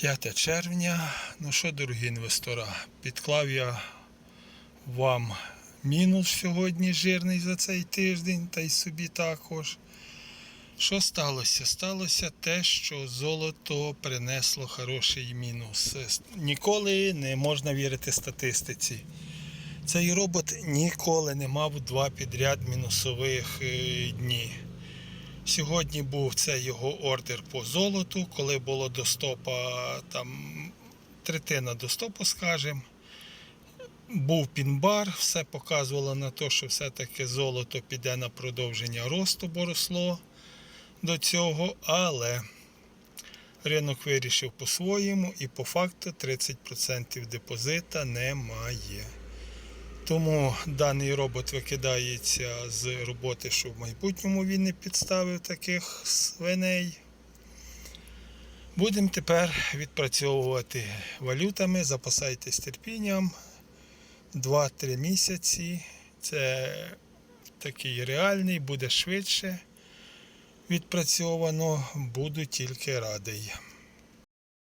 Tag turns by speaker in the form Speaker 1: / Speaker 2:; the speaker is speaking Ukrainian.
Speaker 1: 5 червня. Ну що, дорогі інвестора, підклав я вам мінус сьогодні жирний за цей тиждень, та й собі також. Що сталося? Сталося те, що золото принесло хороший мінус. Ніколи не можна вірити статистиці. Цей робот ніколи не мав два підряд мінусових е, дні. Сьогодні був це його ордер по золоту, коли було до стопа там третина до стопу, скажімо. Був пінбар, все показувало на те, що все-таки золото піде на продовження росту, бо росло до цього, але ринок вирішив по-своєму і по факту 30% депозита немає. Тому даний робот викидається з роботи, щоб в майбутньому він не підставив таких свиней. Будемо тепер відпрацьовувати валютами, запасайтесь терпінням. 2-3 місяці. Це такий реальний, буде швидше відпрацьовано, буду тільки радий.